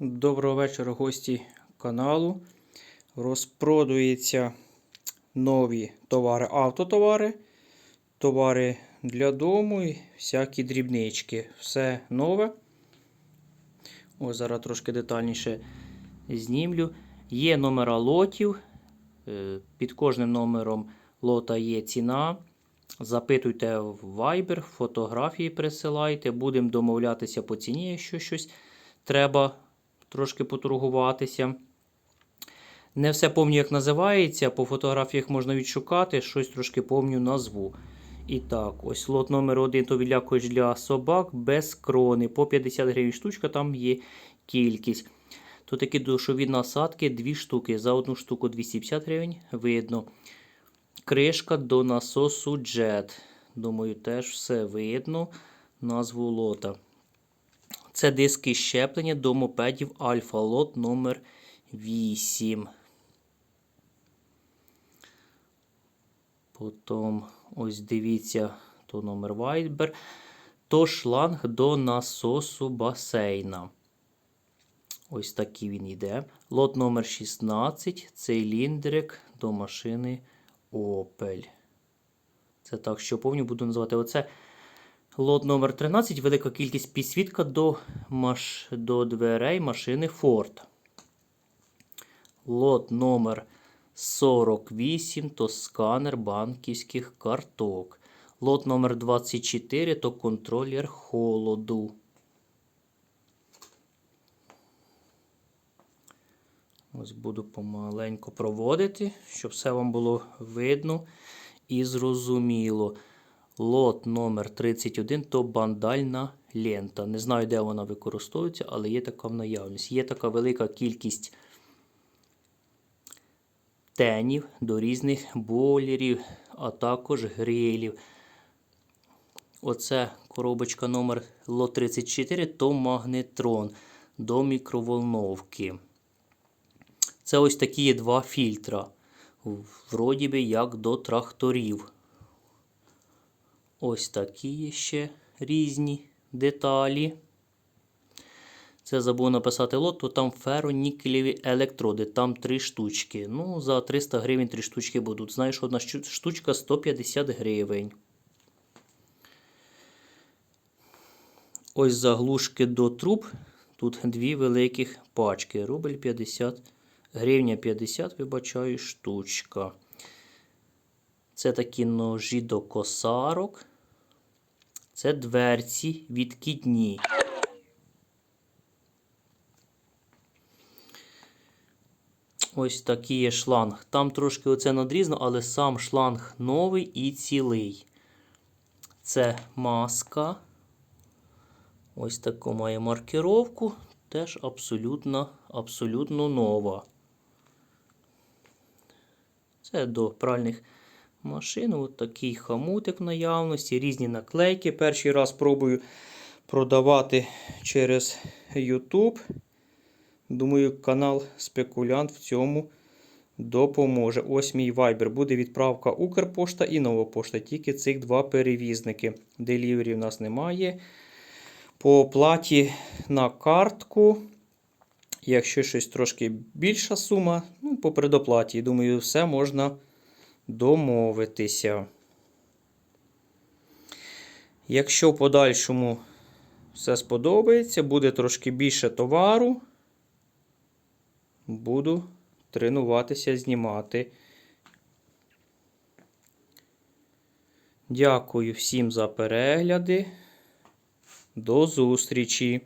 Доброго вечора, гості каналу. Розпродуються нові товари, автотовари, товари для дому і всякі дрібнички. Все нове. Ось зараз трошки детальніше знімлю. Є номера лотів. Е, Під кожним номером лота є ціна. Запитуйте в Viber, фотографії присилайте. Будемо домовлятися по ціні, якщо щось треба трошки поторгуватися. Не все помню, як називається. По фотографіях можна відшукати, щось трошки помню назву. І так, ось лот номер 1 то відлякувач для собак без крони. По 50 гривень штучка, там є кількість. Тут такі душові насадки, дві штуки. За одну штуку 250 гривень, видно. Кришка до насосу Jet. Думаю, теж все видно. Назву лота. Це диски щеплення до мопедів Альфа лот номер 8. Потім, ось дивіться, то номер Viber. То шланг до насосу басейна. Ось такий він йде. Лот номер 16. Циліндрик до машини Opel. Це так, що повністю буду називати. Оце лот номер 13. Велика кількість підсвітка до, маш... до дверей машини Ford. Лот номер 48 то сканер банківських карток. Лот номер 24 то контролер холоду. Ось буду помаленьку проводити, щоб все вам було видно і зрозуміло. Лот номер 31 то бандальна лента. Не знаю, де вона використовується, але є така в наявності. Є така велика кількість тенів до різних бойлерів, а також грилів. Оце коробочка номер лот 34 то магнетрон до мікроволновки. Це ось такі два фільтра. Вроді би як до тракторів. Ось такі ще різні деталі. Це забув написати лот, то там ферронікелеві електроди, там три штучки. Ну, за 300 гривень три штучки будуть. Знаєш, одна штучка 150 гривень. Ось заглушки до труб. Тут дві великих пачки. Рубль 50 гривня 50, вибачаю, штучка. Це такі ножі до косарок. Це дверці відкидні. Ось такий є шланг. Там трошки оце надрізно, але сам шланг новий і цілий. Це маска. Ось таку має маркировку. Теж абсолютно, абсолютно нова. Це до пральних машин. Ось такий хамутик в наявності, різні наклейки. Перший раз пробую продавати через YouTube. Думаю, канал Спекулянт в цьому допоможе. Ось мій Viber. Буде відправка Укрпошта і Нова пошта. Тільки цих два перевізники. Делівері в нас немає. По оплаті на картку. Якщо щось трошки більша сума, ну, по предоплаті. Думаю, все можна домовитися. Якщо в подальшому все сподобається, буде трошки більше товару, буду тренуватися знімати. Дякую всім за перегляди. До зустрічі!